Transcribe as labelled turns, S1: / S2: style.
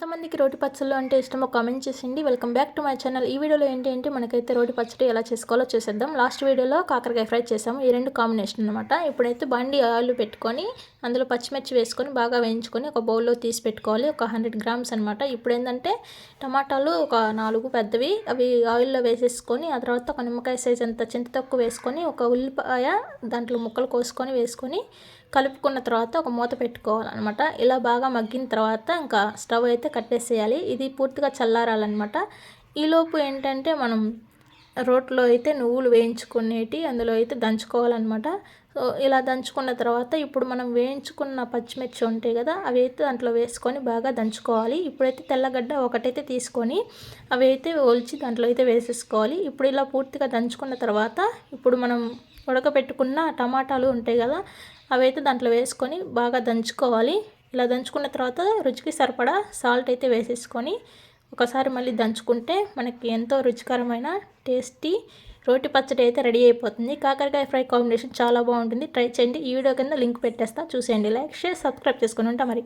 S1: ఎంతమందికి రోటి పచ్చళ్ళు అంటే ఇష్టమో comment చేసిండి welcome back to my channel ఈ వీడియోలో ఏంటి అంటే మనకైతే రోటి పచ్చడి ఎలా చేసుకోవాలో చూసేద్దాం. లాస్ట్ వీడియోలో కాకరకాయ ఫ్రై చేసాము. ఈ రెండు కాంబినేషన్ అనమాట ఇప్పుడైతే బండి ఆయిల్ పెట్టుకొని అందులో పచ్చిమిర్చి వేసుకొని బాగా వేయించుకొని ఒక బౌల్లో తీసి పెట్టుకోవాలి. ఒక హండ్రెడ్ గ్రామ్స్ అనమాట ఇప్పుడు ఏంటంటే టమాటాలు ఒక నాలుగు పెద్దవి. అవి ఆయిల్లో వేసేసుకొని ఆ తర్వాత ఒక నిమ్మకాయ సైజ్ అంత చింత తక్కువ వేసుకొని ఒక ఉల్లిపాయ దాంట్లో ముక్కలు కోసుకొని వేసుకొని కలుపుకున్న తర్వాత ఒక మూత పెట్టుకోవాలన్నమాట. ఇలా బాగా మగ్గిన తర్వాత ఇంకా స్టవ్ అయితే కట్టేసేయాలి. ఇది పూర్తిగా చల్లారాలన్నమాట. ఈలోపు ఏంటంటే మనం రోట్లో అయితే నువ్వులు వేయించుకునేటి అందులో అయితే దంచుకోవాలన్నమాట. ఇలా దంచుకున్న తర్వాత ఇప్పుడు మనం వేయించుకున్న పచ్చిమిర్చి ఉంటాయి కదా అవి అయితే దాంట్లో వేసుకొని బాగా దంచుకోవాలి. ఇప్పుడైతే తెల్లగడ్డ ఒకటైతే తీసుకొని అవి అయితే ఒలిచి దాంట్లో అయితే వేసేసుకోవాలి. ఇప్పుడు ఇలా పూర్తిగా దంచుకున్న తర్వాత ఇప్పుడు మనం ఉడకపెట్టుకున్న టమాటాలు ఉంటాయి కదా అవి అయితే దాంట్లో వేసుకొని బాగా దంచుకోవాలి. ఇలా దంచుకున్న తర్వాత రుచికి సరిపడా సాల్ట్ అయితే వేసేసుకొని ఒకసారి మళ్ళీ దంచుకుంటే మనకి ఎంతో రుచికరమైన టేస్టీ రోటి పచ్చడి అయితే రెడీ అయిపోతుంది. కాకరకాయ ఫ్రై కాంబినేషన్ చాలా బాగుంటుంది. ట్రై చేయండి. ఈ వీడియో కింద లింక్ పెట్టేస్తా. చూసేయండి. లైక్ షేర్ సబ్స్క్రైబ్ చేసుకుని ఉంటా మరి.